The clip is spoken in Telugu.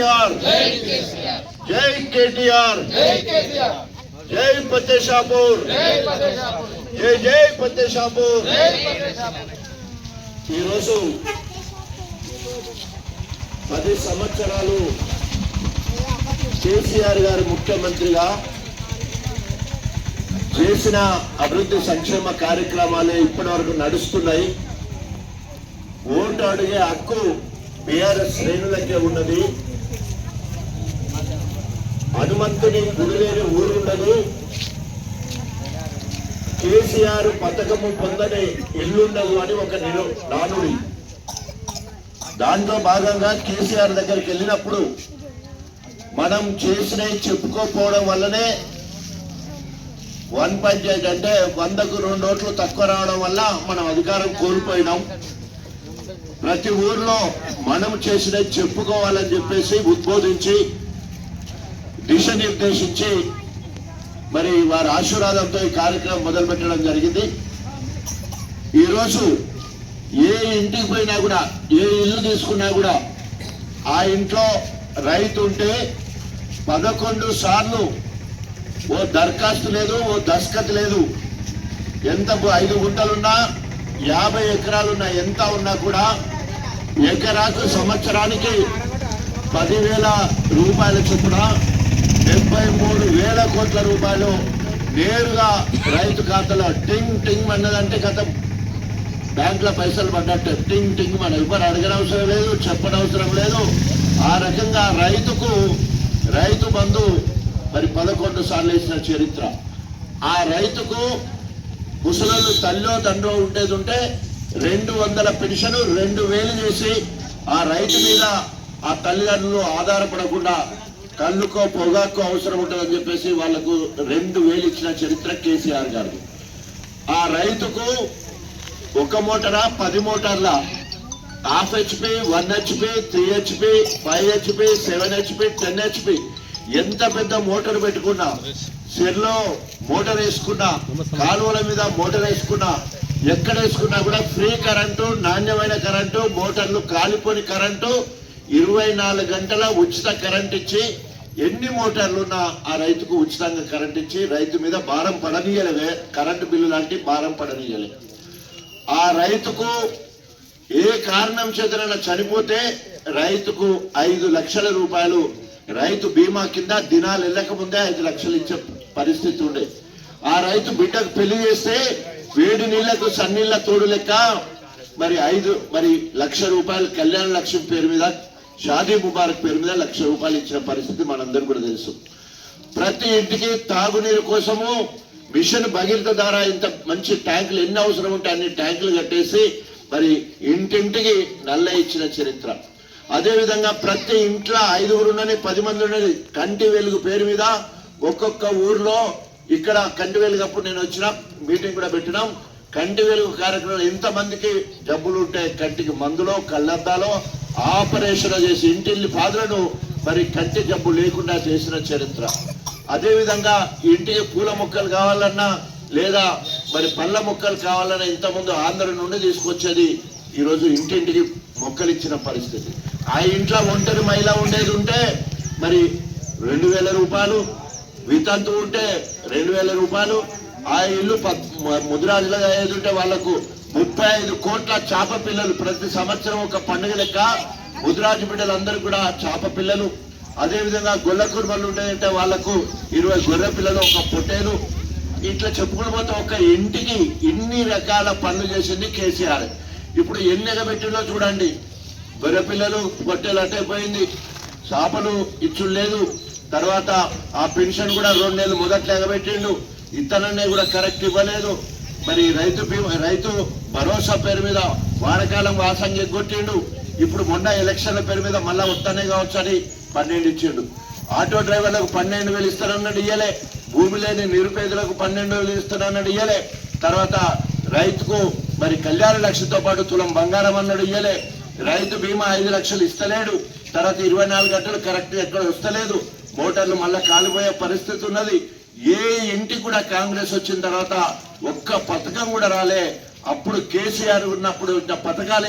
కేసీఆర్. జై కేటీఆర్. జై పత్తేషాపూర్ జై జై పత్తేషాపూర్ ఈరోజు పది సంవత్సరాలు కేసీఆర్ గారు ముఖ్యమంత్రిగా చేసిన అభివృద్ధి సంక్షేమ కార్యక్రమాలు ఇప్పటి వరకు నడుస్తున్నాయి. ఓటు అడిగే హక్కు బీఆర్ఎస్ శ్రేణులకే ఉన్నది. హనుమంతుని గుడి లేని ఊరుండదు కేసీఆర్ పథకము పొందని ఇల్లుండదు అని ఒక నిలు నానుడి. దాంట్లో భాగంగా కేసీఆర్ దగ్గరికి వెళ్ళినప్పుడు మనం చేసిన చెప్పుకోకపోవడం వల్లనే వన్ పంచాయతీ అంటే వందకు రెండు ఓట్లు తక్కువ రావడం వల్ల మనం అధికారం కోల్పోయినాం. ప్రతి ఊర్లో మనం చేసిన చెప్పుకోవాలని చెప్పేసి ఉద్బోధించి దిశ నిర్దేశించి మరి వారి ఆశీర్వాదంతో ఈ కార్యక్రమం మొదలుపెట్టడం జరిగింది. ఈరోజు ఏ ఇంటికి పోయినా కూడా ఏ ఇల్లు తీసుకున్నా కూడా ఆ ఇంట్లో రైతు ఉంటే పదకొండు సార్లు ఓ దరఖాస్తు లేదు ఓ దస్కత్ లేదు. ఎంత ఐదు గుంటలున్నా యాభై ఎకరాలున్నా ఎంత ఉన్నా కూడా ఎకరాకు సంవత్సరానికి పదివేల రూపాయల చొప్పున డెబ్బై మూడు వేల కోట్ల రూపాయలు నేరుగా రైతు ఖాతాలో టింగ్ టింగ్ అన్నదంటే గత బ్యాంకులో పైసలు పడ్డట్టు. టింగ్ టింగ్ మన ఎవరు అడగనవసరం లేదు చెప్పనవసరం లేదు. ఆ రకంగా రైతుకు రైతు బంధు మరి పదకొండు సార్లు వేసిన చరిత్ర. ఆ రైతుకు ముసలు తల్లో తండ్రో ఉండేది ఉంటే రెండు వందల పెన్షన్ రెండు వేలు చేసి ఆ రైతు మీద ఆ తల్లిదండ్రులు ఆధారపడకుండా కళ్ళుకో పొగాకో అవసరం ఉంటుందని చెప్పేసి వాళ్ళకు రెండు వేలు ఇచ్చిన చరిత్ర కేసీఆర్ గారు ఆ రైతుకు ఒక మోటారా పది మోటార్ల? Half HP one HP three HP five HP seven HP ten HP. ఎంత పెద్ద మోటార్ పెట్టుకున్నా చెర్లో మోటార్ వేసుకున్నా కాలువల మీద మోటార్ వేసుకున్నా ఎక్కడ వేసుకున్నా కూడా ఫ్రీ కరెంటు నాణ్యమైన కరెంటు మోటార్లు కాలిపోని కరెంటు ఇరవై నాలుగు గంటల ఉచిత కరెంట్ ఇచ్చి ఎన్ని మోటార్లు ఆ రైతుకు ఉచితంగా కరెంట్ ఇచ్చి రైతు మీద భారం పడనీయలేవే కరెంటు బిల్లు లాంటి భారం పడనీయలే. ఆ రైతుకు ఏ కారణం చేతనైనా చనిపోతే రైతుకు ఐదు లక్షల రూపాయలు రైతు బీమా కింద దినాలు వెళ్ళక ముందే ఐదు లక్షలు ఇచ్చే పరిస్థితి ఉండే. ఆ రైతు బిడ్డకు పెళ్ళి చేస్తే వేడి నీళ్ళకు సన్నీళ్ళ తోడు లెక్క. మరి ఐదు మరి లక్ష రూపాయలు కళ్యాణ లక్ష్యం పేరు మీద షాదీ ముబారక్ పేరు మీద లక్ష రూపాయలు ఇచ్చిన పరిస్థితి మనందరం కూడా తెలుసు. ప్రతి ఇంటికి తాగునీరు కోసము మిషన్ భగీరథ ద్వారా ఇంత మంచి ట్యాంకులు ఎన్ని అవసరం ఉంటే అన్ని ట్యాంకులు కట్టేసి మరి ఇంటింటికి నల్ల ఇచ్చిన చరిత్ర. అదేవిధంగా ప్రతి ఇంట్లో ఐదుగురున్నది పది మంది ఉన్నది కంటి వెలుగు పేరు మీద ఒక్కొక్క ఊర్లో ఇక్కడ కంటి వెలుగు అప్పుడు నేను వచ్చిన మీటింగ్ కూడా పెట్టినాం. కంటి వెలుగు కార్యక్రమంలో ఎంతమందికి డబ్బులు ఉంటే కంటికి మందులో కళ్ళద్దాలో ఆపరేషన్ చేసి ఇంటిల్లి పాదులను మరి కంటి జబ్బు లేకుండా చేసిన చరిత్ర. అదేవిధంగా ఇంటికి పూల మొక్కలు కావాలన్నా లేదా మరి పళ్ళ మొక్కలు కావాలన్నా ఇంతకుముందు ఆంధ్ర నుండి తీసుకొచ్చేది ఈరోజు ఇంటింటికి మొక్కలు ఇచ్చిన పరిస్థితి. ఆ ఇంట్లో ఒంటరి మహిళ ఉండేది ఉంటే మరి రెండు వేల రూపాయలు వితంతు ఉంటే రెండు వేల రూపాయలు ఆ ఇల్లు ప మ- అయ్యేది ఉంటే వాళ్ళకు ముప్పై ఐదు కోట్ల చేప పిల్లలు ప్రతి సంవత్సరం ఒక పండుగ లెక్క ముదిరాజు బిడ్డలందరూ కూడా చేప పిల్లలు. అదేవిధంగా గొల్ల కుర్మలు ఉంటాయంటే వాళ్ళకు ఇరవై గొర్రె పిల్లలు ఒక పొట్టేలు. ఇట్లా చెప్పుకుని పోతే ఒక ఇంటికి ఇన్ని రకాల పనులు చేసింది కేసీఆర్. ఇప్పుడు ఎన్ని ఎగబెట్టిందో చూడండి. గొర్రె పిల్లలు పొట్టేలు అట్టయిపోయింది చేపలు ఇచ్చుడు లేదు. తర్వాత ఆ పెన్షన్ కూడా రెండు నెలలు మొదట్లో ఎగబెట్టిండు. ఇతననే కూడా కరెక్ట్ ఇవ్వలేదు. మరి రైతు బీమా రైతు భరోసా పేరు మీద వానకాలం వాసంగి కొట్టిండు ఇప్పుడు మొన్న ఎలక్షన్ల పేరు మీద మళ్ళా వస్తానే కావచ్చు అని పన్నెండు ఇచ్చిండు. ఆటో డ్రైవర్లకు పన్నెండు వేలు ఇస్తానన్నాడు ఇయ్యలే. భూమి లేని నిరుపేదలకు పన్నెండు వేలు ఇస్తానన్నాడు ఇయ్యలే. తర్వాత రైతుకు మరి కళ్యాణ లక్షతో పాటు తులం బంగారం అన్నాడు ఇయ్యలే. రైతు బీమా ఐదు లక్షలు ఇస్తలేడు. తర్వాత ఇరవై నాలుగు గంటలు కరెక్ట్ ఎక్కడ వస్తలేదు. మోటార్లు మళ్ళా కాలిపోయే పరిస్థితి ఉన్నది. ఏ ఇంటికి కూడా కాంగ్రెస్ వచ్చిన తర్వాత ఒక్క పథకం కూడా రాలే. అప్పుడు కేసీఆర్ ఉన్నప్పుడు పథకాలు